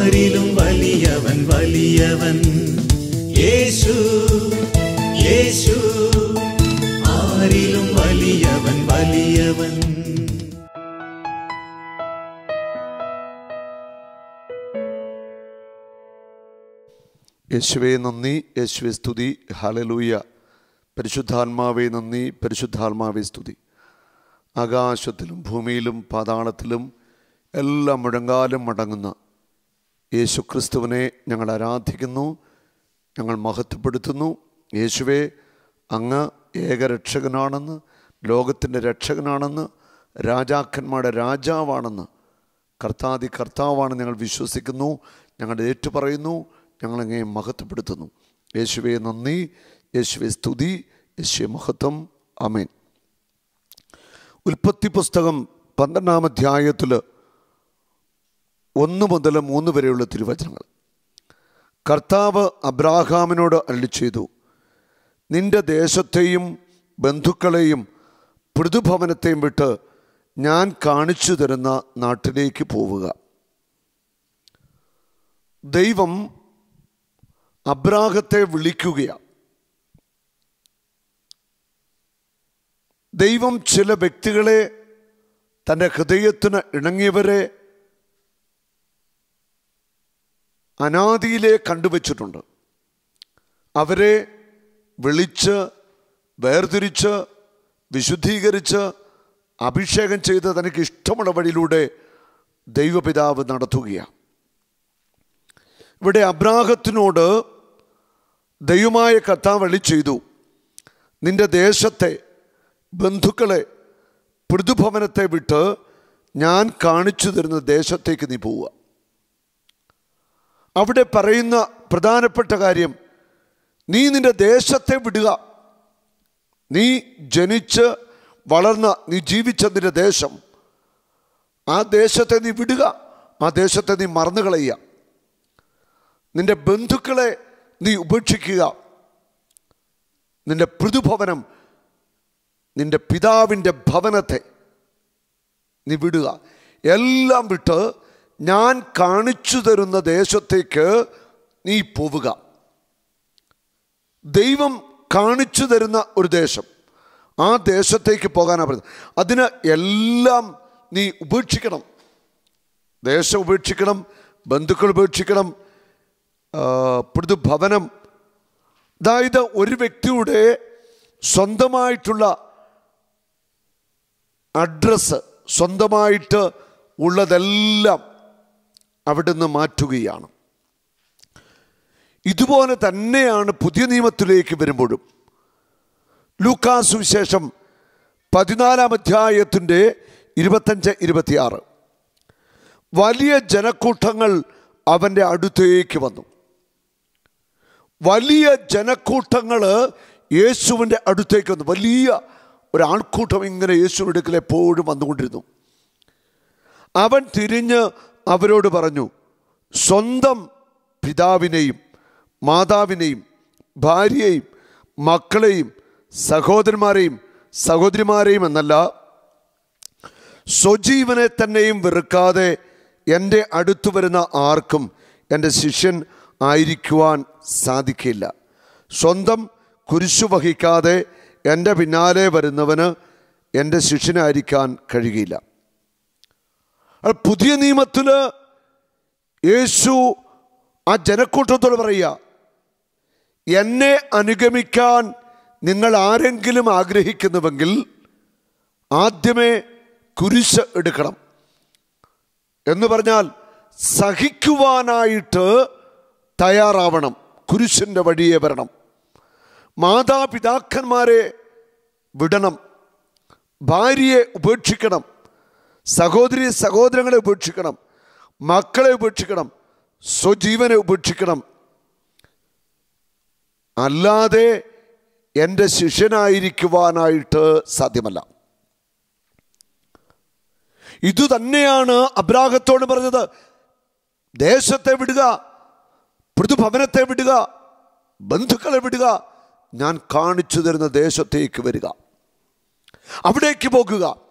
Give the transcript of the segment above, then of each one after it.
ആരിലും വലിയവൻ വലിയവൻ. യേശു യേശു ആരിലും വലിയവൻ വലിയവൻ. യേശുവേ നന്ദി. യേശുവെ സ്തുതി. ഹലലൂയ പരിശുദ്ധാത്മാവേ നന്ദി. പരിശുദ്ധാത്മാവേ സ്തുതി. ആകാശത്തിലും ഭൂമിയിലും പാതാളത്തിലും എല്ലാം മുഴങ്കാലും മടങ്ങുന്ന യേശു ക്രിസ്തുവിനെ ഞങ്ങൾ ആരാധിക്കുന്നു ഞങ്ങൾ മഹത്വപ്പെടുത്തുന്നു. യേശുവെ അങ്ങ് ഏകരക്ഷകനാണെന്ന് ലോകത്തിന്റെ രക്ഷകനാണെന്ന് രാജാക്കന്മാരുടെ രാജാവാണെന്ന് കർത്താതി കർത്താവാണ് ഞങ്ങൾ വിശ്വസിക്കുന്നു ഞങ്ങൾ ഏറ്റുപറയുന്നു ഞങ്ങളങ്ങേ മഹത്വപ്പെടുത്തുന്നു. യേശുവെ നന്ദി. യേശുവെ സ്തുതി. യേശുവെ മഹത്വം. അമേൻ ഉൽപ്പത്തി പുസ്തകം പന്ത്രണ്ടാം അധ്യായത്തിൽ ഒന്ന് മുതൽ മൂന്ന് വരെയുള്ള തിരുവചനങ്ങൾ. കർത്താവ് അബ്രാഹാമിനോട് അരളി ചെയ്തു നിന്റെ ദേശത്തെയും ബന്ധുക്കളെയും പൃഥുഭവനത്തെയും വിട്ട് ഞാൻ കാണിച്ചു തരുന്ന നാട്ടിലേക്ക് പോവുക. ദൈവം അബ്രാഹത്തെ വിളിക്കുകയാണ് ദൈവം ചില വ്യക്തികളെ തന്റെ ഹൃദയത്തിന് ഇണങ്ങിയവരെ അനാദിയിലെ കണ്ടുവച്ചിട്ടുണ്ട്. അവരെ വിളിച്ച് വേർതിരിച്ച് വിശുദ്ധീകരിച്ച് അഭിഷേകം ചെയ്ത് തനിക്ക് ഇഷ്ടമുള്ള വഴിയിലൂടെ ദൈവപിതാവ് നടത്തുകയാണ്. ഇവിടെ അബ്രാഹത്തിനോട് ദൈവമായ കത്താവളി ചെയ്തു നിന്റെ ദേശത്തെ ബന്ധുക്കളെ പൃഥുഭവനത്തെ വിട്ട് ഞാൻ കാണിച്ചു തരുന്ന ദേശത്തേക്ക് നീ പോവുക. അവിടെ പറയുന്ന പ്രധാനപ്പെട്ട കാര്യം നീ നിന്റെ ദേശത്തെ വിടുക. നീ ജനിച്ച് വളർന്ന നീ ജീവിച്ച നിന്റെ ദേശം. ആ ദേശത്തെ നീ വിടുക. ആ ദേശത്തെ നീ മറന്നു കളയുക. നിന്റെ ബന്ധുക്കളെ നീ ഉപേക്ഷിക്കുക. നിന്റെ പൃഥുഭവനം നിന്റെ പിതാവിന്റെ ഭവനത്തെ നീ വിടുക. എല്ലാം വിട്ട് ഞാൻ കാണിച്ചു തരുന്ന ദേശത്തേക്ക് നീ പോവുക. ദൈവം കാണിച്ചു തരുന്ന ഒരു ദേശം. ആ ദേശത്തേക്ക് പോകാനാണ് പറയുന്നത് അതിന് എല്ലാം നീ ഉപേക്ഷിക്കണം. ദേശം ഉപേക്ഷിക്കണം ബന്ധുക്കൾ ഉപേക്ഷിക്കണം പൊതു പൃഥുഭവനം അതായത് ഒരു വ്യക്തിയുടെ സ്വന്തമായിട്ടുള്ള അഡ്രസ്സ് സ്വന്തമായിട്ട് ഉള്ളതെല്ലാം അവിടുന്ന് മാറ്റുകയാണ്. ഇതുപോലെ തന്നെയാണ് പുതിയ നിയമത്തിലേക്ക് വരുമ്പോഴും. ലൂക്കാസ് വിശേഷം പതിനാലാം അധ്യായത്തിന്റെ ഇരുപത്തഞ്ച് ഇരുപത്തിയാറ്. വലിയ ജനക്കൂട്ടങ്ങൾ അവന്റെ അടുത്തേക്ക് വന്നു. വലിയ ജനക്കൂട്ടങ്ങൾ യേശുവിന്റെ അടുത്തേക്ക് വന്നു. വലിയ ഒരാൾക്കൂട്ടം ഇങ്ങനെ യേശുവിന്റെ അടുക്കൽ എപ്പോഴും വന്നുകൊണ്ടിരുന്നു. അവൻ തിരിഞ്ഞ് അവരോട് പറഞ്ഞു സ്വന്തം പിതാവിനെയും മാതാവിനെയും ഭാര്യയെയും മക്കളെയും സഹോദരന്മാരെയും സഹോദരിമാരെയും എന്നല്ല സ്വജീവനെ തന്നെയും വെറുക്കാതെ എന്റെ അടുത്ത് വരുന്ന ആർക്കും എന്റെ ശിഷ്യൻ ആയിരിക്കുവാൻ സാധിക്കില്ല. സ്വന്തം കുരിശു വഹിക്കാതെ എന്റെ പിന്നാലെ വരുന്നവന് എന്റെ ശിഷ്യനായിരിക്കാൻ അപ്പോൾ പുതിയ നിയമത്തിൽ യേശു ആ ജനക്കൂട്ടത്തോട് പറയുക എന്നെ അനുഗമിക്കാൻ നിങ്ങൾ ആരെങ്കിലും ആഗ്രഹിക്കുന്നുവെങ്കിൽ ആദ്യമേ കുരിശ് എടുക്കണം. എന്ന് പറഞ്ഞാൽ സഹിക്കുവാനായിട്ട് തയ്യാറാവണം കുരിശിന്റെ വഴിയെ വരണം. മാതാപിതാക്കന്മാരെ വിടണം ഭാര്യയെ ഉപേക്ഷിക്കണം സഹോദരി സഹോദരങ്ങളെ ഉപേക്ഷിക്കണം മക്കളെ ഉപേക്ഷിക്കണം സ്വജീവനെ ഉപേക്ഷിക്കണം. അല്ലാതെ എന്റെ ശിഷ്യനായിരിക്കുവാനായിട്ട് സാധ്യമല്ല. ഇതു തന്നെയാണ് അബ്രാഹത്തോട് പറഞ്ഞത് ദേശത്തെ വിടുക പൃഥുഭവനത്തെ വിടുക ബന്ധുക്കളെ വിടുക ഞാൻ കാണിച്ചു തരുന്ന ദേശത്തേക്ക് വരിക. അവിടേക്ക് പോകുക.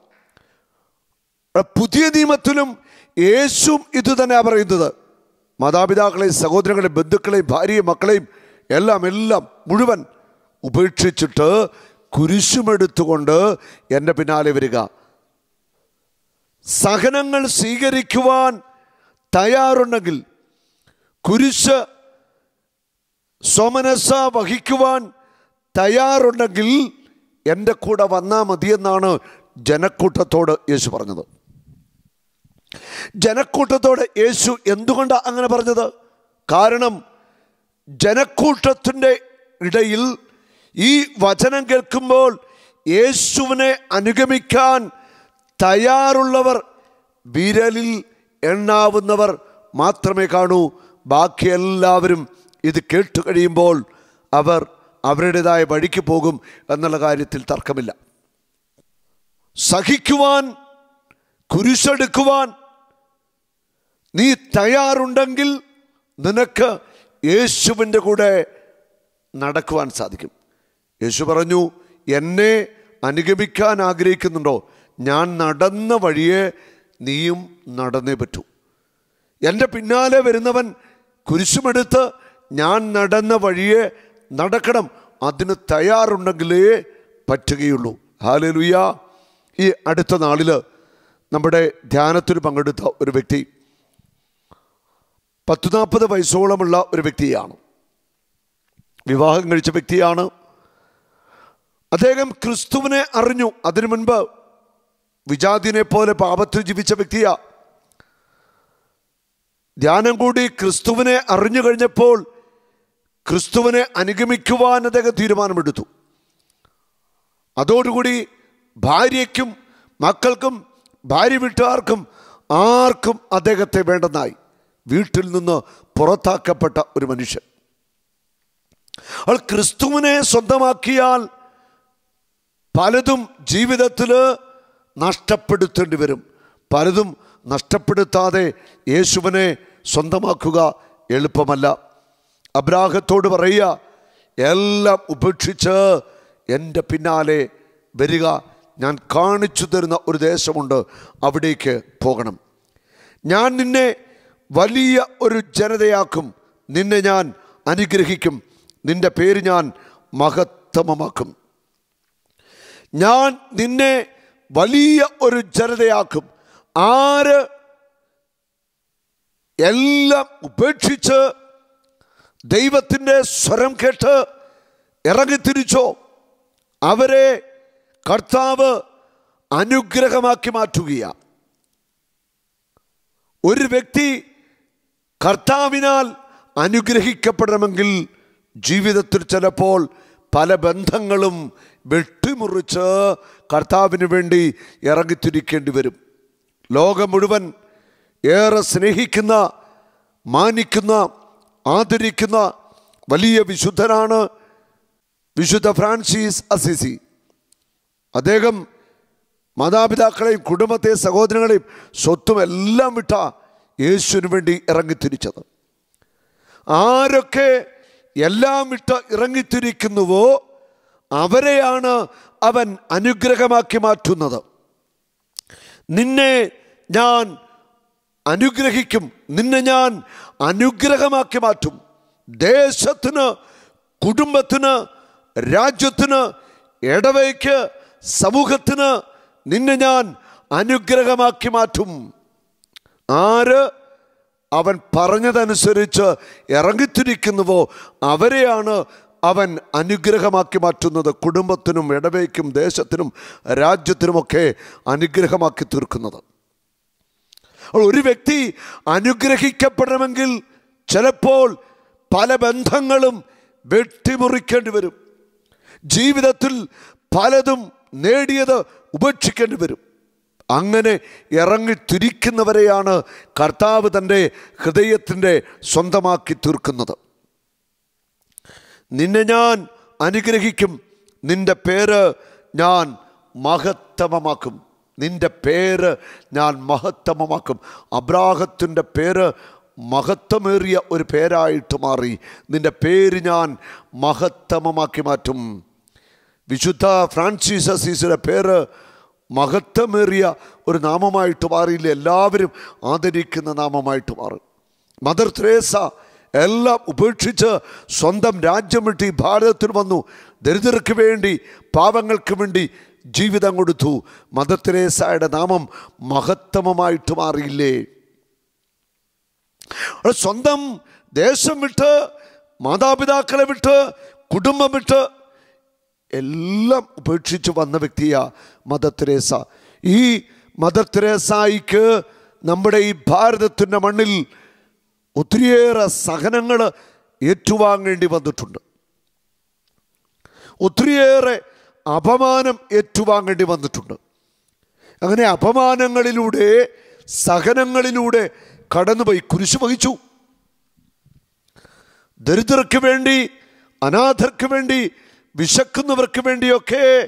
പുതിയ നിയമത്തിലും യേശും ഇത് തന്നെയാണ് പറയുന്നത്. മാതാപിതാക്കളെയും സഹോദരങ്ങളെയും ബന്ധുക്കളെയും ഭാര്യയും മക്കളെയും എല്ലാം എല്ലാം മുഴുവൻ ഉപേക്ഷിച്ചിട്ട് കുരിശുമെടുത്തുകൊണ്ട് എന്റെ പിന്നാലെ വരിക. സഹനങ്ങൾ സ്വീകരിക്കുവാൻ തയ്യാറുണ്ടെങ്കിൽ കുരിശ് സ്വമനസ വഹിക്കുവാൻ തയ്യാറുണ്ടെങ്കിൽ എന്റെ കൂടെ വന്നാൽ മതിയെന്നാണ് ജനക്കൂട്ടത്തോട് യേശു പറഞ്ഞത്. ജനക്കൂട്ടത്തോട് യേശു എന്തുകൊണ്ടാണ് അങ്ങനെ പറഞ്ഞത്? കാരണം ജനക്കൂട്ടത്തിന്റെ ഇടയിൽ ഈ വചനം കേൾക്കുമ്പോൾ യേശുവിനെ അനുഗമിക്കാൻ തയ്യാറുള്ളവർ വിരലിൽ എണ്ണാവുന്നവർ മാത്രമേ കാണൂ. ബാക്കി എല്ലാവരും ഇത് കേട്ടു കഴിയുമ്പോൾ അവർ അവരുടേതായ വഴിക്ക് പോകും എന്നുള്ള കാര്യത്തിൽ തർക്കമില്ല. സഹിക്കുവാൻ കുരിശെടുക്കുവാൻ നീ തയ്യാറുണ്ടെങ്കിൽ നിനക്ക് യേശുവിന്റെ കൂടെ നടക്കുവാൻ സാധിക്കും. യേശു പറഞ്ഞു എന്നെ അനുഗമിക്കാൻ ആഗ്രഹിക്കുന്നുണ്ടോ? ഞാൻ നടന്ന വഴിയെ നീയും നടന്നേ പറ്റൂ. എന്റെ പിന്നാലെ വരുന്നവൻ കുരിശുമെടുത്ത് ഞാൻ നടന്ന വഴിയെ നടക്കണം. അതിന് തയ്യാറുണ്ടെങ്കിലേ പറ്റുകയുള്ളൂ. ഹാലലുയ. ഈ അടുത്ത നാളിൽ നമ്മുടെ ധ്യാനത്തിൽ പങ്കെടുത്ത ഒരു വ്യക്തി. പത്തു നാൽപ്പത് വയസ്സോളമുള്ള ഒരു വ്യക്തിയാണ്. വിവാഹം കഴിച്ച വ്യക്തിയാണ്. അദ്ദേഹം ക്രിസ്തുവിനെ അറിഞ്ഞു. അതിനു മുൻപ് വിജാതിനെ പോലെ പാപത്തിൽ ജീവിച്ച വ്യക്തിയാ. ധ്യാനം കൂടി ക്രിസ്തുവിനെ അറിഞ്ഞു കഴിഞ്ഞപ്പോൾ ക്രിസ്തുവിനെ അനുഗമിക്കുവാൻ അദ്ദേഹം തീരുമാനമെടുത്തു. അതോടുകൂടി ഭാര്യയ്ക്കും മക്കൾക്കും ഭാര്യ വീട്ടുകാർക്കും ആർക്കും അദ്ദേഹത്തെ വേണ്ടെന്നായി വീട്ടിൽ നിന്ന് പുറത്താക്കപ്പെട്ട ഒരു മനുഷ്യൻ. അവൾ ക്രിസ്തുവിനെ സ്വന്തമാക്കിയാൽ പലതും ജീവിതത്തിൽ നഷ്ടപ്പെടുത്തേണ്ടി വരും. പലതും നഷ്ടപ്പെടുത്താതെ യേശുവിനെ സ്വന്തമാക്കുക എളുപ്പമല്ല. അബ്രാഹത്തോട് പറയുക എല്ലാം ഉപേക്ഷിച്ച് എന്റെ പിന്നാലെ വരിക. ഞാൻ കാണിച്ചു തരുന്ന ഒരു ദേശമുണ്ട് അവിടേക്ക് പോകണം. ഞാൻ നിന്നെ വലിയ ഒരു ജനതയാക്കും. നിന്നെ ഞാൻ അനുഗ്രഹിക്കും. നിന്റെ പേര് ഞാൻ മഹത്തമമാക്കും. ഞാൻ നിന്നെ വലിയ ഒരു ജനതയാക്കും. ആര് എല്ലാം ഉപേക്ഷിച്ച് ദൈവത്തിന്റെ സ്വരം കേട്ട് ഇറങ്ങിത്തിരിച്ചോ? അവരെ കർത്താവ് അനുഗ്രഹമാക്കി മാറ്റുകയാണ്. ഒരു വ്യക്തി കർത്താവിനാൽ അനുഗ്രഹിക്കപ്പെടണമെങ്കിൽ ജീവിതത്തിൽ ചിലപ്പോൾ പല ബന്ധങ്ങളും വെട്ടിമുറിച്ച് കർത്താവിന് വേണ്ടി ഇറങ്ങിത്തിരിക്കേണ്ടി വരും. ലോകം മുഴുവൻ ഏറെ സ്നേഹിക്കുന്ന മാനിക്കുന്ന ആദരിക്കുന്ന വലിയ വിശുദ്ധനാണ് വിശുദ്ധ ഫ്രാൻസിസ് അസിസി. അദ്ദേഹം മാതാപിതാക്കളെയും കുടുംബത്തെ സഹോദരങ്ങളെയും സ്വത്തും എല്ലാം വിട്ട യേശുവിന് വേണ്ടി ഇറങ്ങിത്തിരിച്ചത് ആരൊക്കെ എല്ലാം വിട്ട് ഇറങ്ങിത്തിരിക്കുന്നുവോ അവരെയാണ് അവൻ അനുഗ്രഹമാക്കി മാറ്റുന്നത്. നിന്നെ ഞാൻ അനുഗ്രഹിക്കും. നിന്നെ ഞാൻ അനുഗ്രഹമാക്കി മാറ്റും. ദേശത്തിന് കുടുംബത്തിന് രാജ്യത്തിന് ഇടവയ്ക്ക് സമൂഹത്തിന് നിന്നെ ഞാൻ അനുഗ്രഹമാക്കി മാറ്റും. ആര് അവൻ പറഞ്ഞതനുസരിച്ച് ഇറങ്ങിത്തിരിക്കുന്നുവോ അവരെയാണ് അവൻ അനുഗ്രഹമാക്കി മാറ്റുന്നത്. കുടുംബത്തിനും ഇടവയ്ക്കും ദേശത്തിനും രാജ്യത്തിനുമൊക്കെ അനുഗ്രഹമാക്കി തീർക്കുന്നത്. ഒരു വ്യക്തി അനുഗ്രഹിക്കപ്പെടണമെങ്കിൽ ചിലപ്പോൾ പല ബന്ധങ്ങളും വെട്ടിമുറിക്കേണ്ടി വരും. ജീവിതത്തിൽ പലതും നേടിയത് ഉപേക്ഷിക്കേണ്ടി വരും. അങ്ങനെ ഇറങ്ങിത്തിരിക്കുന്നവരെയാണ് കർത്താവ് തന്റെ ഹൃദയത്തിന്റെ സ്വന്തമാക്കി തീർക്കുന്നത്. നിന്നെ ഞാൻ അനുഗ്രഹിക്കും. നിന്റെ പേര് ഞാൻ മഹത്തമമാക്കും. നിന്റെ പേര് ഞാൻ മഹത്തമമാക്കും. അബ്രാഹത്തിന്റെ പേര് മഹത്വമേറിയ ഒരു പേരായിട്ട് മാറി. നിന്റെ പേര് ഞാൻ മഹത്തമമാക്കി മാറ്റും. വിശുദ്ധ ഫ്രാൻസിസ് അസീസിയുടെ പേര് മഹത്വമേറിയ ഒരു നാമമായിട്ട് മാറിയില്ല എല്ലാവരും ആദരിക്കുന്ന നാമമായിട്ട് മാറും. മദർ ത്രേസ എല്ലാം ഉപേക്ഷിച്ച് സ്വന്തം രാജ്യം വിട്ട് ഭാരതത്തിൽ വന്നു. ദരിദ്രർക്ക് വേണ്ടി പാവങ്ങൾക്ക് വേണ്ടി ജീവിതം കൊടുത്തു. മദർ തെരേസയുടെ നാമം മഹത്തമമായിട്ട് മാറിയില്ലേ? സ്വന്തം ദേശം വിട്ട് മാതാപിതാക്കളെ വിട്ട് കുടുംബം വിട്ട് എല്ലാം ഉപേക്ഷിച്ച് വന്ന വ്യക്തിയാ മദർ തെരേസ. ഈ മദർ തെരേസായിക്ക് നമ്മുടെ ഈ ഭാരതത്തിന്റെ മണ്ണിൽ ഒത്തിരിയേറെ സഹനങ്ങൾ ഏറ്റുവാങ്ങേണ്ടി വന്നിട്ടുണ്ട്. ഒത്തിരിയേറെ അപമാനം ഏറ്റുവാങ്ങേണ്ടി വന്നിട്ടുണ്ട്. അങ്ങനെ അപമാനങ്ങളിലൂടെ സഹനങ്ങളിലൂടെ കടന്നുപോയി കുരിശ് വഹിച്ചു. ദരിദ്രർക്ക് വേണ്ടി അനാഥർക്ക് വേണ്ടി വിശക്കുന്നവർക്ക് വേണ്ടിയൊക്കെ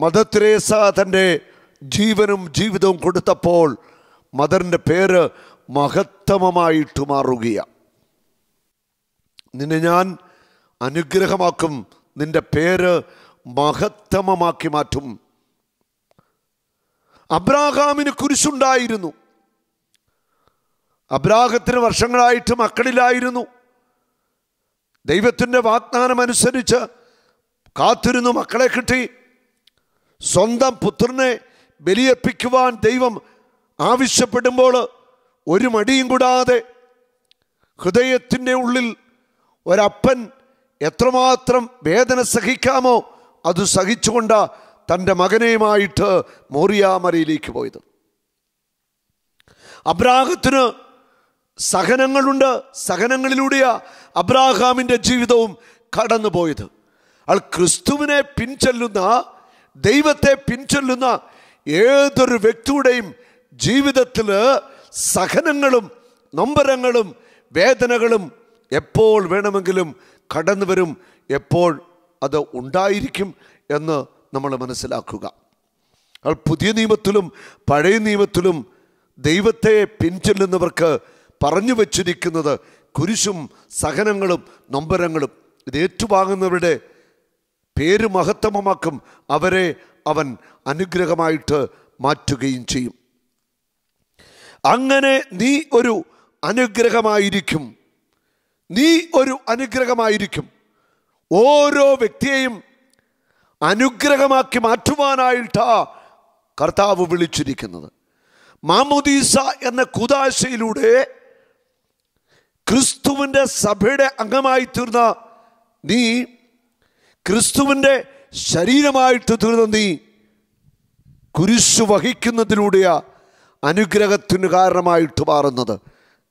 മദർ തെരേസ തന്റെ ജീവനും ജീവിതവും കൊടുത്തപ്പോൾ മദറിന്റെ പേര് മഹത്തമമായിട്ട് മാറുകയാണ്. നിന്നെ ഞാൻ അനുഗ്രഹമാക്കും നിന്റെ പേര് മഹത്തമമാക്കി മാറ്റും. അബ്രാഹാമിന് കുരിശുണ്ടായിരുന്നു. അബ്രാഹത്തിന് വർഷങ്ങളായിട്ട് മക്കളിലായിരുന്നു. ദൈവത്തിന്റെ വാഗ്ദാനം അനുസരിച്ച് കാത്തിരുന്നു മക്കളെ കിട്ടി. സ്വന്തം പുത്രനെ ബലിയർപ്പിക്കുവാൻ ദൈവം ആവശ്യപ്പെടുമ്പോൾ ഒരു മടിയും കൂടാതെ ഹൃദയത്തിന്റെ ഉള്ളിൽ ഒരപ്പൻ എത്രമാത്രം വേദന സഹിക്കാമോ അത് സഹിച്ചുകൊണ്ട് തന്റെ മകനെയുമായിട്ട് മോറിയാമരയിലേക്ക് പോയത്. അബ്രാഹത്തിന് സഹനങ്ങളുണ്ട്. സഹനങ്ങളിലൂടെയാ അബ്രാഹാമിന്റെ ജീവിതവും കടന്നുപോയത്. അയാൾ ക്രിസ്തുവിനെ പിൻചെല്ലുന്ന ദൈവത്തെ പിൻചെല്ലുന്ന ഏതൊരു വ്യക്തിയുടെയും ജീവിതത്തിൽ സഹനങ്ങളും നൊമ്പരങ്ങളും വേദനകളും എപ്പോൾ വേണമെങ്കിലും കടന്നു വരും എപ്പോൾ അത് ഉണ്ടായിരിക്കും എന്ന് നമ്മൾ മനസ്സിലാക്കുക. പുതിയ നിയമത്തിലും പഴയ നിയമത്തിലും ദൈവത്തെ പിൻചെല്ലുന്നവർക്ക് പറഞ്ഞു വച്ചിരിക്കുന്നത് കുരിശും സഹനങ്ങളും നൊമ്പരങ്ങളും. ഇത് ഏറ്റുവാങ്ങുന്നവരുടെ പേര് മഹത്തമമാക്കും. അവരെ അവൻ അനുഗ്രഹമായിട്ട് മാറ്റുകയും ചെയ്യും. അങ്ങനെ നീ ഒരു അനുഗ്രഹമായിരിക്കും. നീ ഒരു അനുഗ്രഹമായിരിക്കും. ഓരോ വ്യക്തിയെയും അനുഗ്രഹമാക്കി മാറ്റുവാനായിട്ടാ കർത്താവ് വിളിച്ചിരിക്കുന്നത്. മാമുദീസ എന്ന കുതാശയിലൂടെ ക്രിസ്തുവിന്റെ സഭയുടെ അംഗമായി തീർന്ന നീ ക്രിസ്തുവിന്റെ ശരീരമായിട്ട് തീർന്ന നീ കുരിശു വഹിക്കുന്നതിലൂടെയാ അനുഗ്രഹത്തിന് കാരണമായിട്ട് മാറുന്നത്.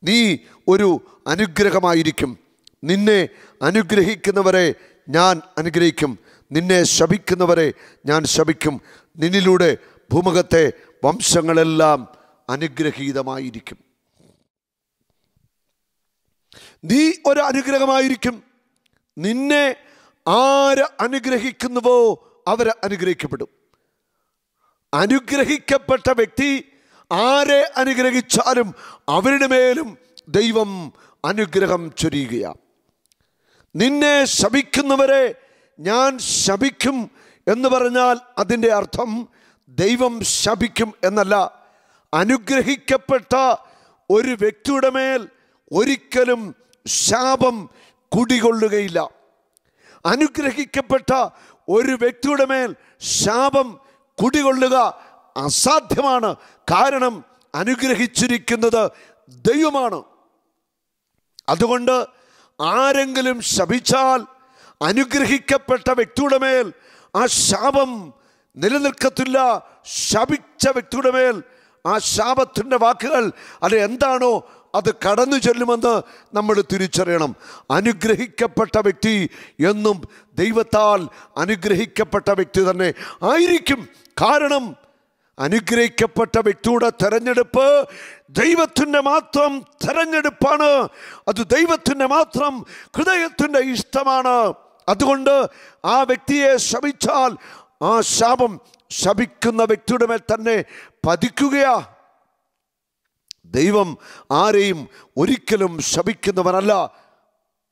നീ ഒരു അനുഗ്രഹമായിരിക്കും. നിന്നെ അനുഗ്രഹിക്കുന്നവരെ ഞാൻ അനുഗ്രഹിക്കും. നിന്നെ ശപിക്കുന്നവരെ ഞാൻ ശപിക്കും. നിന്നിലൂടെ ഭൂമുഖത്തെ വംശങ്ങളെല്ലാം അനുഗ്രഹീതമായിരിക്കും. നീ ഒരു അനുഗ്രഹമായിരിക്കും നിന്നെ ആര് അനുഗ്രഹിക്കുന്നുവോ അവരെ അനുഗ്രഹിക്കപ്പെടും. അനുഗ്രഹിക്കപ്പെട്ട വ്യക്തി ആരെ അനുഗ്രഹിച്ചാലും അവരുടെ മേലും ദൈവം അനുഗ്രഹം ചൊരിയുകയാണ് നിന്നെ ശപിക്കുന്നവരെ ഞാൻ ശപിക്കും എന്ന് പറഞ്ഞാൽ അതിന്റെ അർത്ഥം ദൈവം ശപിക്കും എന്നല്ല. അനുഗ്രഹിക്കപ്പെട്ട ഒരു വ്യക്തിയുടെ മേൽ ഒരിക്കലും ശാപം കുടികൊള്ളുകയില്ല. അനുഗ്രഹിക്കപ്പെട്ട ഒരു വ്യക്തിയുടെ മേൽ ശാപം കുടികൊള്ളുക അസാധ്യമാണ്. കാരണം അനുഗ്രഹിച്ചിരിക്കുന്നത് ദൈവമാണ്. അതുകൊണ്ട് ആരെങ്കിലും ശപിച്ചാൽ അനുഗ്രഹിക്കപ്പെട്ട വ്യക്തിയുടെ മേൽ ആ ശാപം നിലനിൽക്കത്തില്ല. ശപിച്ച വ്യക്തിയുടെ മേൽ ആ ശാപത്തിന്റെ വാക്കുകൾ അത് എന്താണോ അത് കടന്നു ചെല്ലുമെന്ന് നമ്മൾ തിരിച്ചറിയണം. അനുഗ്രഹിക്കപ്പെട്ട വ്യക്തി എന്നും ദൈവത്താൽ അനുഗ്രഹിക്കപ്പെട്ട വ്യക്തി തന്നെ ആയിരിക്കും. കാരണം അനുഗ്രഹിക്കപ്പെട്ട വ്യക്തിയുടെ തെരഞ്ഞെടുപ്പ് ദൈവത്തിന്റെ മാത്രം തെരഞ്ഞെടുപ്പാണ്. അത് ദൈവത്തിന്റെ മാത്രം ഹൃദയത്തിന്റെ ഇഷ്ടമാണ്. അതുകൊണ്ട് ആ വ്യക്തിയെ ശപിച്ചാൽ ആ ശാപം ശപിക്കുന്ന വ്യക്തിയുടെ മേൽ തന്നെ പതിക്കുകയാ. ദൈവം ആരെയും ഒരിക്കലും ശപിക്കുന്നവനല്ല.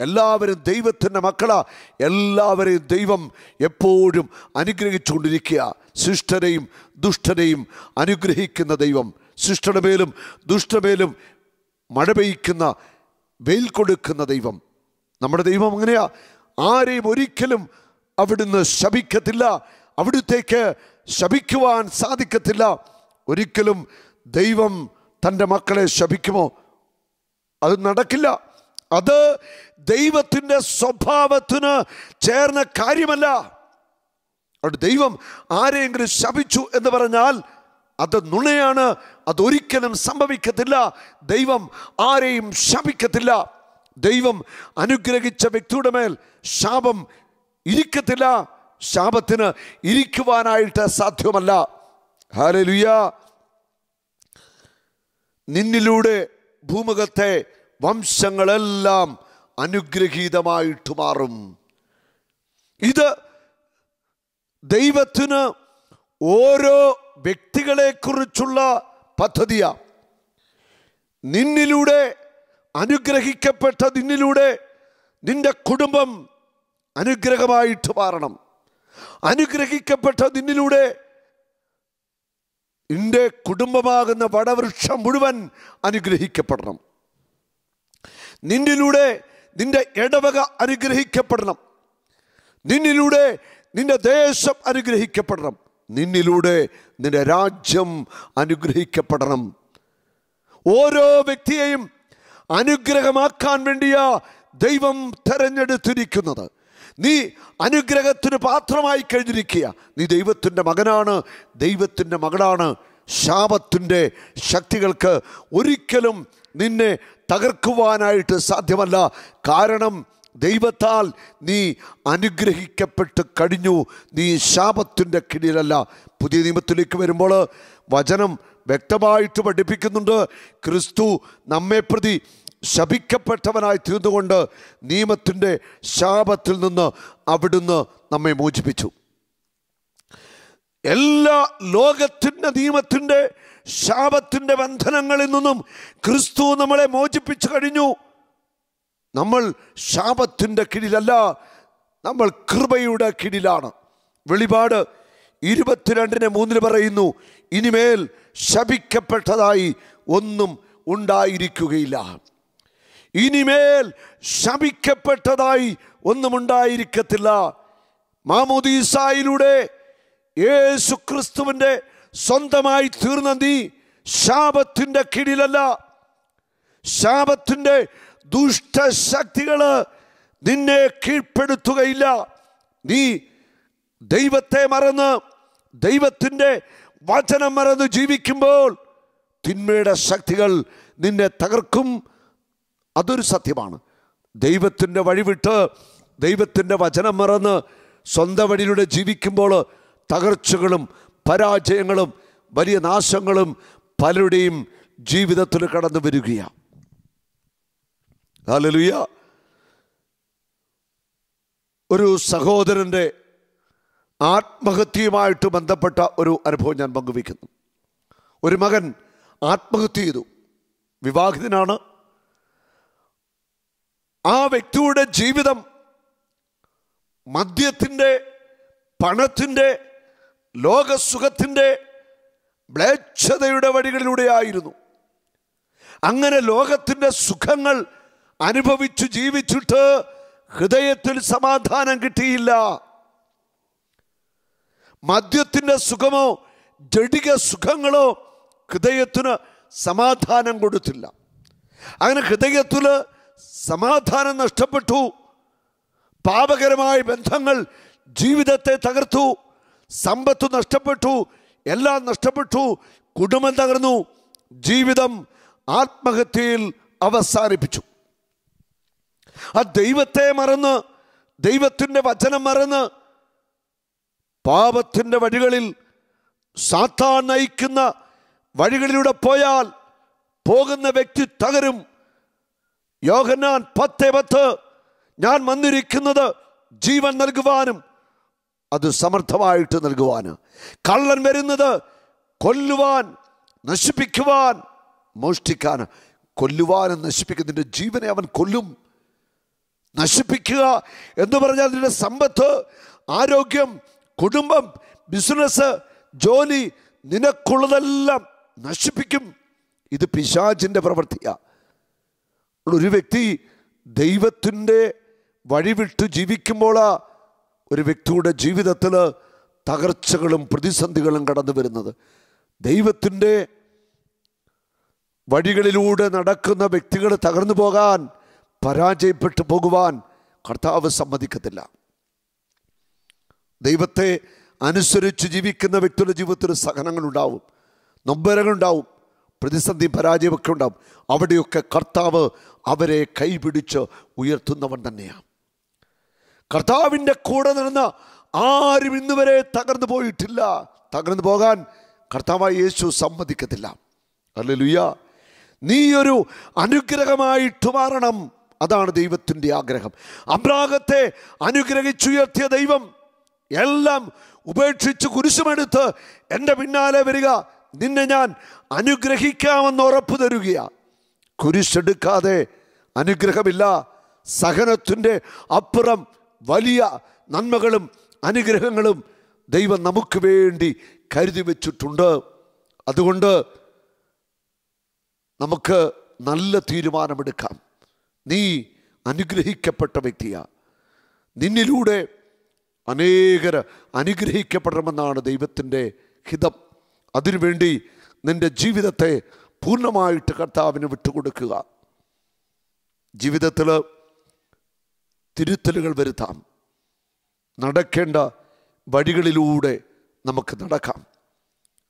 എല്ലാവരും ദൈവത്തിന്റെ മക്കളാ. എല്ലാവരെയും ദൈവം എപ്പോഴും അനുഗ്രഹിച്ചുകൊണ്ടിരിക്കുക. ശിഷ്ടനെയും ദുഷ്ടനെയും അനുഗ്രഹിക്കുന്ന ദൈവം. ശിഷ്ടയുടെ മേലും ദുഷ്ടമേലും മഴ പെയ്ക്കുന്ന വെയിൽ കൊടുക്കുന്ന ദൈവം. നമ്മുടെ ദൈവം അങ്ങനെയാ. ആരെയും ഒരിക്കലും അവിടുന്ന് ശപിക്കത്തില്ല. അവിടുത്തേക്ക് ശപിക്കുവാൻ സാധിക്കത്തില്ല. ഒരിക്കലും ദൈവം തന്റെ മക്കളെ ശപിക്കുമോ? അത് നടക്കില്ല. അത് ദൈവത്തിന്റെ സ്വഭാവത്തിന് ചേർന്ന കാര്യമല്ല. അവിടെ ദൈവം ആരെയെങ്കിലും ശപിച്ചു എന്ന് പറഞ്ഞാൽ അത് നുണയാണ്. അതൊരിക്കലും സംഭവിക്കത്തില്ല. ദൈവം ആരെയും ശപിക്കത്തില്ല. ദൈവം അനുഗ്രഹിച്ച വ്യക്തിയുടെ മേൽ ശാപം ഇരിക്കത്തില്ല. ശാപത്തിന് ഇരിക്കുവാനായിട്ട് സാധ്യമല്ല. ഹാലലുയ നിന്നിലൂടെ ഭൂമുഖത്തെ വംശങ്ങളെല്ലാം അനുഗ്രഹീതമായിട്ട് മാറും. ഇത് ദൈവത്തിന് ഓരോ വ്യക്തികളെക്കുറിച്ചുള്ള പദ്ധതിയാ. നിന്നിലൂടെ അനുഗ്രഹിക്കപ്പെട്ട നിന്നിലൂടെ നിന്റെ കുടുംബം അനുഗ്രഹമായിട്ട് മാറണം. അനുഗ്രഹിക്കപ്പെട്ട നിന്നിലൂടെ നിന്റെ കുടുംബമാകുന്ന വടവൃക്ഷം മുഴുവൻ അനുഗ്രഹിക്കപ്പെടണം. നിന്നിലൂടെ നിന്റെ ഇടവക അനുഗ്രഹിക്കപ്പെടണം. നിന്നിലൂടെ നിന്റെ ദേശം അനുഗ്രഹിക്കപ്പെടണം. നിന്നിലൂടെ നിന്റെ രാജ്യം അനുഗ്രഹിക്കപ്പെടണം. ഓരോ വ്യക്തിയെയും അനുഗ്രഹമാക്കാൻ വേണ്ടിയാ ദൈവം തെരഞ്ഞെടുത്തിരിക്കുന്നത്. നീ അനുഗ്രഹത്തിന് പാത്രമായി കഴിഞ്ഞിരിക്കുക. നീ ദൈവത്തിന്റെ മകനാണ്. ദൈവത്തിന്റെ മകളാണ്. ശാപത്തിന്റെ ശക്തികൾക്ക് ഒരിക്കലും നിന്നെ തകർക്കുവാനായിട്ട് സാധ്യമല്ല. കാരണം ദൈവത്താൽ നീ അനുഗ്രഹിക്കപ്പെട്ട് കഴിഞ്ഞു. നീ ശാപത്തിന്റെ കിടിലല്ല. പുതിയ നിയമത്തിലേക്ക് വരുമ്പോൾ വചനം വ്യക്തമായിട്ട് പഠിപ്പിക്കുന്നുണ്ട്. ക്രിസ്തു നമ്മെ പ്രതി ശപിക്കപ്പെട്ടവനായി തീർന്നുകൊണ്ട് നിയമത്തിന്റെ ശാപത്തിൽ നിന്ന് അവിടുന്ന് നമ്മെ മോചിപ്പിച്ചു. എല്ലാ ലോകത്തിന്റെ നിയമത്തിന്റെ ശാപത്തിന്റെ ബന്ധനങ്ങളിൽ നിന്നും ക്രിസ്തു നമ്മളെ മോചിപ്പിച്ചു കഴിഞ്ഞു. നമ്മൾ ശാപത്തിന്റെ കീഴിലല്ല നമ്മൾ കൃപയുടെ കീഴിലാണ്. വെളിപാട് ഇരുപത്തിരണ്ടിന് മൂന്നിൽ പറയുന്നു ഇനിമേൽ ശപിക്കപ്പെട്ടതായി ഒന്നും ഉണ്ടായിരിക്കുകയില്ല. ഇനിമേൽ ശപിക്കപ്പെട്ടതായി ഒന്നുമുണ്ടായിരിക്കത്തില്ല. മാമോദീസായിലൂടെ യേശു ക്രിസ്തുവിന്റെ സ്വന്തമായി തീർന്ന നീ ശാപത്തിന്റെ കീഴിലല്ല. ശാപത്തിന്റെ ദുഷ്ടശക്തികൾ നിന്നെ കീഴ്പ്പെടുത്തുകയില്ല. നീ ദൈവത്തെ മറന്ന് ദൈവത്തിന്റെ വചനം മറന്ന് ജീവിക്കുമ്പോൾ തിന്മയുടെ ശക്തികൾ നിന്നെ തകർക്കും. അതൊരു സത്യമാണ്. ദൈവത്തിന്റെ വഴിവിട്ട് ദൈവത്തിന്റെ വചനം മറന്ന് സ്വന്തം വഴിയിലൂടെ ജീവിക്കുമ്പോൾ തകർച്ചകളും പരാജയങ്ങളും വലിയ നാശങ്ങളും പലരുടെയും ജീവിതത്തിൽ കടന്നു വരികയാണ്. ഒരു സഹോദരന്റെ ആത്മഹത്യയുമായിട്ട് ബന്ധപ്പെട്ട ഒരു അനുഭവം ഞാൻ പങ്കുവയ്ക്കുന്നു. ഒരു മകൻ ആത്മഹത്യ ചെയ്തു. വിവാഹിതനാണ്. ആ വ്യക്തിയുടെ ജീവിതം മദ്യത്തിന്റെ പണത്തിന്റെ ലോകസുഖത്തിന്റെ മ്ലേച്ഛതയുടെ വഴികളിലൂടെയായിരുന്നു. അങ്ങനെ ലോകത്തിന്റെ സുഖങ്ങൾ അനുഭവിച്ചു ജീവിച്ചിട്ട് ഹൃദയത്തിൽ സമാധാനം കിട്ടിയില്ല. മദ്യത്തിന്റെ സുഖമോ ജടിക സുഖങ്ങളോ ഹൃദയത്തിന് സമാധാനം കൊടുത്തില്ല. അങ്ങനെ ഹൃദയത്തിൽ സമാധാനം നഷ്ടപ്പെട്ടു. പാപകരമായ ബന്ധങ്ങൾ ജീവിതത്തെ തകർത്തു. സമ്പത്ത് നഷ്ടപ്പെട്ടു. എല്ലാം നഷ്ടപ്പെട്ടു. കുടുംബം തകർന്നു. ജീവിതം ആത്മഹത്യയിൽ അവസാനിപ്പിച്ചു. ആ ദൈവത്തെ മറന്ന് ദൈവത്തിന്റെ വചനം മറന്ന് പാപത്തിന്റെ വഴികളിൽ സാത്താൻ നയിക്കുന്ന വഴികളിലൂടെ പോയാൽ പോകുന്ന വ്യക്തി തകരും. യോഹന്നാൻ പത്ത് പത്ത്. ഞാൻ വന്നിരിക്കുന്നത് ജീവൻ നൽകുവാനും അത് സമർത്ഥമായിട്ട് നൽകുവാന്. കള്ളൻ വരുന്നത് കൊല്ലുവാൻ നശിപ്പിക്കുവാൻ മോഷ്ടിക്കാൻ. കൊല്ലുവാനും നശിപ്പിക്കുന്നതിന്റെ ജീവനെ അവൻ കൊല്ലും. നശിപ്പിക്കുക എന്ന് പറഞ്ഞാൽ അതിന്റെ സമ്പത്ത് ആരോഗ്യം കുടുംബം ബിസിനസ് ജോലി നിനക്കുള്ളതെല്ലാം നശിപ്പിക്കും. ഇത് പിശാചിന്റെ പ്രവൃത്തിയാണ് ഒരു വ്യക്തി ദൈവത്തിന്റെ വഴിവിട്ട് ജീവിക്കുമ്പോൾ ഒരു വ്യക്തിയുടെ ജീവിതത്തിൽ തകർച്ചകളും പ്രതിസന്ധികളും കടന്നു വരുന്നത്. ദൈവത്തിന്റെ വഴികളിലൂടെ നടക്കുന്ന വ്യക്തികൾ തകർന്നു പോകാൻ പരാജയപ്പെട്ടു പോകുവാൻ കർത്താവ് സമ്മതിക്കത്തില്ല. ദൈവത്തെ അനുസരിച്ച് ജീവിക്കുന്ന വ്യക്തിയുടെ ജീവിതത്തിൽ സഹനങ്ങളുണ്ടാവും നൊമ്പരങ്ങളുണ്ടാവും. പ്രതിസന്ധി പരാജയമൊക്കെ ഉണ്ടാവും അവിടെയൊക്കെ കർത്താവ് അവരെ കൈപിടിച്ച് ഉയർത്തുന്നവൻ തന്നെയാണ്. കർത്താവിന്റെ കൂടെ നിന്ന് ആരും ഇന്നുവരെ തകർന്നു പോയിട്ടില്ല. തകർന്നു പോകാൻ കർത്താവായ യേശു സമ്മതിക്കത്തില്ല. അല്ലെ ലുയ്യ നീ ഒരു അനുഗ്രഹമായിട്ട് മാറണം. അതാണ് ദൈവത്തിന്റെ ആഗ്രഹം. അബ്രാഹത്തെ അനുഗ്രഹിച്ചുയർത്തിയ ദൈവം എല്ലാം ഉപേക്ഷിച്ച് കുരിശുമെടുത്ത് എന്റെ പിന്നാലെ വരിക. നിന്നെ ഞാൻ അനുഗ്രഹിക്കാമെന്ന് ഉറപ്പ് തരുകയാണ് കുരിശെടുക്കാതെ അനുഗ്രഹമില്ല. സഹനത്തിന്റെ അപ്പുറം വലിയ നന്മകളും അനുഗ്രഹങ്ങളും ദൈവം നമുക്ക് വേണ്ടി കരുതി വച്ചിട്ടുണ്ട്. അതുകൊണ്ട് നമുക്ക് നല്ല തീരുമാനമെടുക്കാം. നീ അനുഗ്രഹിക്കപ്പെട്ട വ്യക്തിയാ. നിന്നിലൂടെ അനേകർ അനുഗ്രഹിക്കപ്പെടണമെന്നാണ് ദൈവത്തിന്റെ ഹിതം. അതിനുവേണ്ടി നിന്റെ ജീവിതത്തെ പൂർണമായിട്ട് കർത്താവിന് വിട്ടുകൊടുക്കുക. ജീവിതത്തിൽ തിരുത്തലുകൾ വരുത്താം. നടക്കേണ്ട വഴികളിലൂടെ നമുക്ക് നടക്കാം.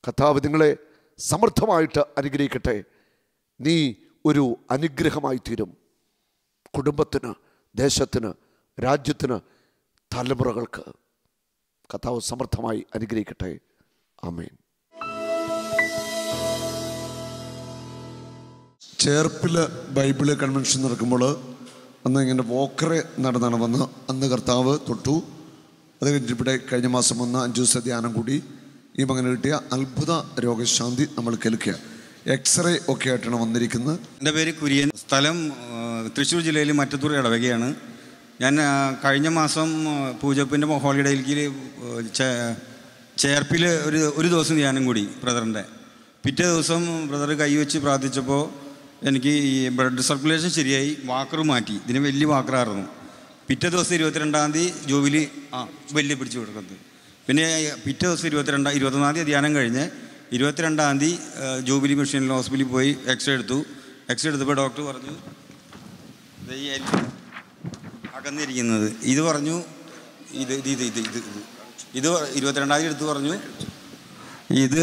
കർത്താവ് നിങ്ങളെ സമർത്ഥമായിട്ട് അനുഗ്രഹിക്കട്ടെ. നീ ഒരു അനുഗ്രഹമായി തീരും കുടുംബത്തിന് ദേശത്തിന് രാജ്യത്തിന് തലമുറകൾക്ക് കർത്താവ് സമർത്ഥമായി അനുഗ്രഹിക്കട്ടെ. ആമേൻ. ചേർപ്പിൽ ബൈബിൾ കൺവെൻഷൻ നടക്കുമ്പോൾ അന്ന് ഇങ്ങനെ വോക്കറെ നടന്നാണ് വന്ന് അന്ന് കർത്താവ് തൊട്ടു. അത് കഴിഞ്ഞിട്ട് ഇവിടെ കഴിഞ്ഞ മാസം വന്ന അഞ്ച് ദിവസത്തെ ധ്യാനം കൂടി. ഈ മകന് കിട്ടിയ അത്ഭുത രോഗശാന്തി നമ്മൾ കേൾക്കുക. എക്സ്റേ ഒക്കെ ആയിട്ടാണ് വന്നിരിക്കുന്നത്. എന്റെ പേര് കുര്യൻ. സ്ഥലം തൃശ്ശൂർ ജില്ലയിൽ മറ്റത്തൂർ ഇടവകയാണ്. ഞാൻ കഴിഞ്ഞ മാസം പൂജപ്പിന്റെ ഹോളിഡേയിലേക്ക് ചേർപ്പിൽ ഒരു ഒരു ദിവസം ധ്യാനം കൂടി ബ്രദറിന്റെ. പിറ്റേ ദിവസം ബ്രദർ കൈവച്ച് പ്രാർത്ഥിച്ചപ്പോൾ എനിക്ക് ഈ ബ്ലഡ് സർക്കുലേഷൻ ശരിയായി വാക്കർ മാറ്റി. ഇതിന് വലിയ വാക്കറായിരുന്നു. പിറ്റേ ദിവസം ഇരുപത്തിരണ്ടാം തീയതി ജോബിലി ആ വലിയ പിടിച്ചു കൊടുക്കുന്നത്. പിന്നെ പിറ്റേ ദിവസം ഇരുപത്തിരണ്ടാം ഇരുപത്തൊന്നാം തീയതി ധ്യാനം കഴിഞ്ഞ് ഇരുപത്തിരണ്ടാം തീയതി ജോബിലി മെഷീനിൽ ഹോസ്പിറ്റലിൽ പോയി എക്സ്റേ എടുത്തു. എക്സ്റേ എടുത്തപ്പോൾ ഡോക്ടർ പറഞ്ഞു "ദേ ഈ അകന്നിരിക്കുന്നത്. ഇത് പറഞ്ഞു ഇത് ഇത് ഇത് ഇത് ഇത് ഇത്. ഇരുപത്തിരണ്ടാം തീയതി എടുത്ത് പറഞ്ഞു ഇത്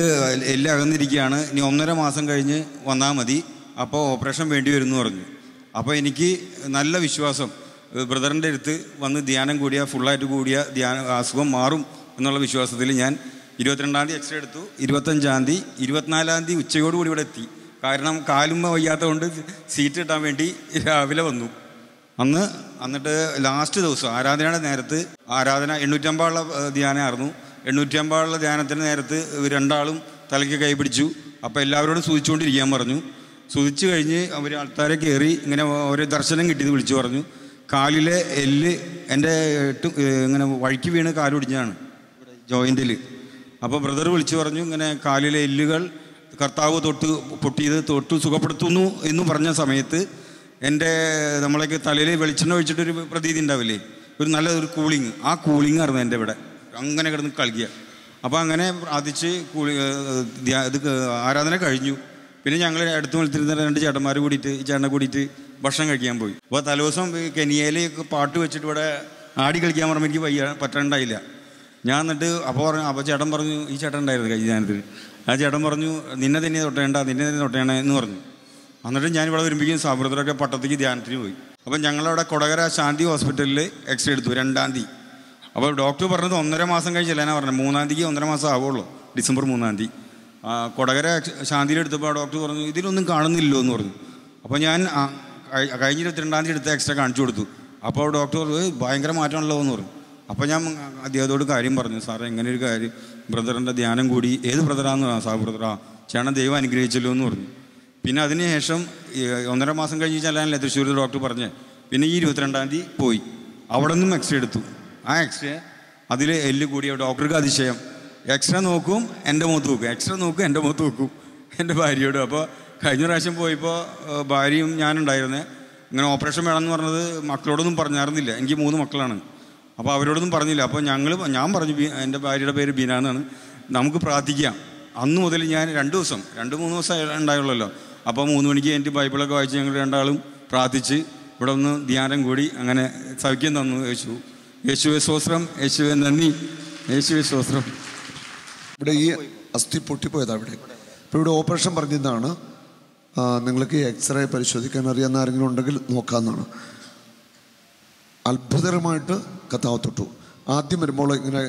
എല്ലാം അകന്നിരിക്കുകയാണ്. ഇനി ഒന്നര മാസം കഴിഞ്ഞ് വന്നാൽ മതി. അപ്പോൾ ഓപ്പറേഷൻ വേണ്ടി വരും എന്ന് പറഞ്ഞു. അപ്പോൾ എനിക്ക് നല്ല വിശ്വാസം. ബ്രദറിന്റെ അടുത്ത് വന്ന് ധ്യാനം കൂടിയ ഫുള്ളായിട്ട് കൂടിയ ധ്യാന അസുഖം മാറും എന്നുള്ള വിശ്വാസത്തിൽ ഞാൻ ഇരുപത്തിരണ്ടാം തീയതി എക്സ്റേ എടുത്തു. ഇരുപത്തഞ്ചാം തീയതി ഇരുപത്തിനാലാം തീയതി ഉച്ചയോടുകൂടി ഇവിടെ എത്തി. കാരണം കാലും വയ്യാത്തതുകൊണ്ട് സീറ്റ് കിട്ടാൻ വേണ്ടി രാവിലെ വന്നു. അന്ന് എന്നിട്ട് ലാസ്റ്റ് ദിവസം ആരാധനയുടെ നേരത്ത് ആരാധന എണ്ണൂറ്റമ്പാളുള്ള ധ്യാനമായിരുന്നു എണ്ണൂറ്റമ്പാളുള്ള ധ്യാനത്തിന് നേരത്ത് രണ്ടാളും തലയ്ക്ക് കൈ പിടിച്ചു. അപ്പോൾ എല്ലാവരോടും സൂചിച്ചുകൊണ്ടിരിക്കാൻ പറഞ്ഞു. സുതിച്ചു കഴിഞ്ഞ് അവർ ആൾക്കാരെ കയറി ഇങ്ങനെ ഒരു ദർശനം കിട്ടിയെന്ന് വിളിച്ചു പറഞ്ഞു. കാലിലെ എല്ല് എന്റെ ഇങ്ങനെ വഴിക്ക് വീണ് കാലൊടിഞ്ഞാണ് ജോയിന്റിൽ അപ്പോൾ ബ്രദർ വിളിച്ചു പറഞ്ഞു ഇങ്ങനെ കാലിലെ എല്ലുകൾ കർത്താവ് തൊട്ട് പൊട്ടിയത് തൊട്ട് സുഖപ്പെടുത്തുന്നു എന്ന് പറഞ്ഞ സമയത്ത് എന്റെ നമ്മളേക്ക് തലയിൽ വെളിച്ചെണ്ണ ഒഴിച്ചിട്ടൊരു പ്രതീതി ഉണ്ടാവില്ലേ? ഒരു നല്ല ഒരു കൂളിങ്. ആ കൂളിങ് ആയിരുന്നു എന്റെ ഇവിടെ. അങ്ങനെ കിടന്ന് കളിക്കുക. അപ്പോൾ അങ്ങനെ പ്രാർത്ഥിച്ച് കൂളി ഇത് ആരാധന കഴിഞ്ഞു. പിന്നെ ഞങ്ങൾ അടുത്ത് വിളിച്ചിരുന്ന രണ്ട് ചേട്ടന്മാർ കൂടിയിട്ട് ഈ ചേട്ടനെ കൂടിയിട്ട് ഭക്ഷണം കഴിക്കാൻ പോയി. അപ്പോൾ തലേദിവസം കെനിയയിൽ പാട്ട് വെച്ചിട്ട് ഇവിടെ ആടി കളിക്കാൻ പറയുമ്പോൾ എനിക്ക് വയ്യ പറ്റണ്ടായില്ല ഞാൻ എന്നിട്ട് അപ്പോൾ പറഞ്ഞു അപ്പോൾ ചേട്ടൻ പറഞ്ഞു ഈ ചേട്ടൻ ഉണ്ടായിരുന്നു ഞാനത് ആ ചേട്ടൻ പറഞ്ഞു നിന്നെ തന്നെ തൊട്ടേണ്ട നിന്നെ തന്നെ തൊട്ടേണ്ട എന്ന് പറഞ്ഞു. എന്നിട്ട് ഞാൻ ഇവിടെ വരുമ്പോഴേക്കും സാബ്രതരൊക്കെ പട്ടത്തേക്ക് ധ്യാനത്തിന് പോയി. അപ്പം ഞങ്ങളവിടെ കൊടകര ശാന്തി ഹോസ്പിറ്റലിൽ എക്സ്റേ എടുത്തു രണ്ടാം തീയതി. അപ്പോൾ ഡോക്ടർ പറഞ്ഞത് ഒന്നര മാസം കഴിച്ചല്ല ഞാൻ പറഞ്ഞത് മൂന്നാം തീയതിക്ക് ഒന്നര മാസം ആവുള്ളൂ ഡിസംബർ മൂന്നാം തീയതി. കൊടകര ശാന്തിയിൽ എടുത്തപ്പോൾ ഡോക്ടർ പറഞ്ഞു ഇതിലൊന്നും കാണുന്നില്ലല്ലോ എന്ന് പറഞ്ഞു. അപ്പോൾ ഞാൻ കഴിഞ്ഞ ഇരുപത്തിരണ്ടാം തീയതി എടുത്ത എക്സ്ട്രാ കാണിച്ചു കൊടുത്തു. അപ്പോൾ ഡോക്ടർ പറഞ്ഞു "ഏയ്, ഭയങ്കര മാറ്റമാണല്ലോ എന്ന് പറഞ്ഞു. അപ്പോൾ ഞാൻ അദ്ദേഹത്തോട് കാര്യം പറഞ്ഞു സാറേ എങ്ങനെ ഒരു കാര്യം ബ്രദറിന്റെ ധ്യാനം കൂടി ഏത് ബ്രദറാന്ന് സാർ ബ്രദറാ ചേട്ടൻ ദൈവം അനുഗ്രഹിച്ചല്ലോ എന്ന് പറഞ്ഞു. പിന്നെ അതിനുശേഷം ഒന്നര മാസം കഴിഞ്ഞ് ചെല്ലാനല്ലേ തൃശ്ശൂർ ഡോക്ടർ പറഞ്ഞേ. പിന്നെ ഈ ഇരുപത്തിരണ്ടാം തീയതി പോയി. അവിടെ നിന്നും എക്സ്റേ എടുത്തു. ആ എക്സ്റേ അതിൽ എല്ല് കൂടിയ ഡോക്ടർക്ക് അതിശയം. എക്സ്റേ നോക്കും എന്റെ മുഖത്ത് നോക്കും. എക്സ്റേ നോക്കും എന്റെ മുഖത്ത് നോക്കും. എന്റെ ഭാര്യയോട്. അപ്പോൾ കഴിഞ്ഞ പ്രാവശ്യം പോയപ്പോൾ ഭാര്യയും ഞാനുണ്ടായിരുന്നേ ഇങ്ങനെ ഓപ്പറേഷൻ വേണമെന്ന് പറഞ്ഞത് മക്കളോടൊന്നും പറഞ്ഞായിരുന്നില്ല. എനിക്ക് മൂന്ന് മക്കളാണ്. അപ്പോൾ അവരോടൊന്നും പറഞ്ഞില്ല. അപ്പോൾ ഞങ്ങൾ ഞാൻ പറഞ്ഞു എന്റെ ഭാര്യയുടെ പേര് ബീന എന്നാണ്. നമുക്ക് പ്രാർത്ഥിക്കാം. അന്ന് മുതൽ ഞാൻ രണ്ട് ദിവസം രണ്ട് മൂന്ന് ദിവസം ഉണ്ടായുള്ളല്ലോ. അപ്പോൾ മൂന്ന് മണിക്ക് എന്റെ ബൈബിളൊക്കെ വായിച്ച് ഞങ്ങൾ രണ്ടാളും പ്രാർത്ഥിച്ച് ഇവിടെ ഒന്ന് ധ്യാനം കൂടി അങ്ങനെ സൗഖ്യം തന്നു. യേശു യേശുവെ സ്വസ്ത്രം യേശുവെ നന്ദി യേശുവെ സ്വസ്ത്രം ഇവിടെ ഈ അസ്ഥി പൊട്ടിപ്പോയതാ ഇവിടെ. ഇപ്പോൾ ഇവിടെ ഓപ്പറേഷൻ പറഞ്ഞതാണ് നിങ്ങൾക്ക് എക്സ്റേ പരിശോധിക്കാൻ അറിയാവുന്ന ആരെങ്കിലും ഉണ്ടെങ്കിൽ നോക്കാമെന്നാണ് അത്ഭുതകരമായിട്ട് കത്താവ് തൊട്ടു. ആദ്യം വരുമ്പോൾ ഇങ്ങനെ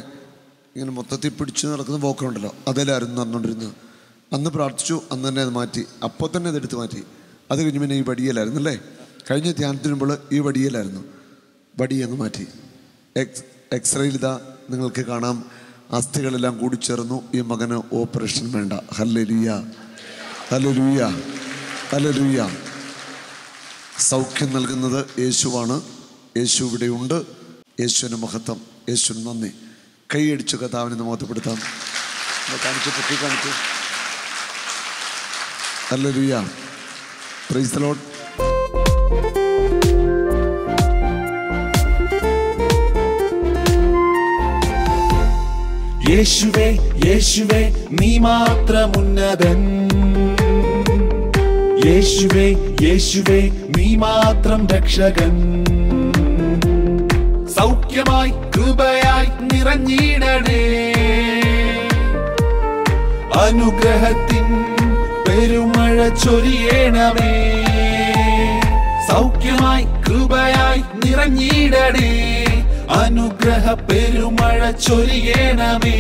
ഇങ്ങനെ മൊത്തത്തിൽ പിടിച്ച് നടക്കുന്ന പോക്കറുണ്ടല്ലോ അതിലായിരുന്നു നടന്നുകൊണ്ടിരുന്നത്. അന്ന് പ്രാർത്ഥിച്ചു അന്ന് തന്നെ അത് മാറ്റി. അപ്പോൾ തന്നെ അതെടുത്ത് മാറ്റി. അത് കഴിഞ്ഞ് പിന്നെ ഈ വടിയലായിരുന്നു അല്ലേ കഴിഞ്ഞ ധ്യാനത്തിന് മുമ്പ് ഈ വടിയലായിരുന്നു. വടിയെന്ന് മാറ്റി. എക്സ് എക്സ്റേയിൽ ഇതാ നിങ്ങൾക്ക് കാണാം. അസ്ഥികളെല്ലാം കൂടി ചേർന്നു ഈ മകന് ഓപ്പറേഷൻ വേണ്ട. ഹല്ലരിയ ഹലരുയ ഹലരുയ സൗഖ്യം നൽകുന്നത് യേശുവാണ്. യേശു ഇവിടെയുണ്ട്. യേശുവിന് മഹത്വം. യേശുവിന് നന്ദി. കൈയടിച്ചു കഥാവിനെ മഹത്വപ്പെടുത്താം കാണിച്ചു കാണിച്ചു. ഹല്ലേലൂയ. പ്രൈസ് ദി യേശുവേ യേശുവേ നീ മാത്രം ഉന്നതൻ യേശുവേ യേശുവേ നീ മാത്രം രക്ഷകൻ. സൗഖ്യമായി കൃപയായി നിറഞ്ഞിടണേ. അനുഗ്രഹത്തിൻ പെരുമഴ ചൊരിയണമേ. സൗഖ്യമായി കൃപയായി നിറഞ്ഞിടണേ. അനുഗ്രഹ പെരുമഴ ചൊരിയണമേ.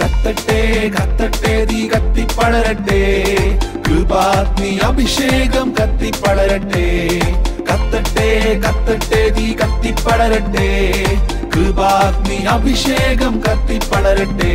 കത്തട്ടെ കത്തട്ടെ തീ കത്തിപ്പളരട്ടെ കൃപാഗ്നി അഭിഷേകം കത്തിപ്പളരട്ടെ കത്തട്ടെ കത്തട്ടെ തീ കത്തിപ്പളരട്ടെ കൃപാഗ്നി അഭിഷേകം കത്തിപ്പടരട്ടെ.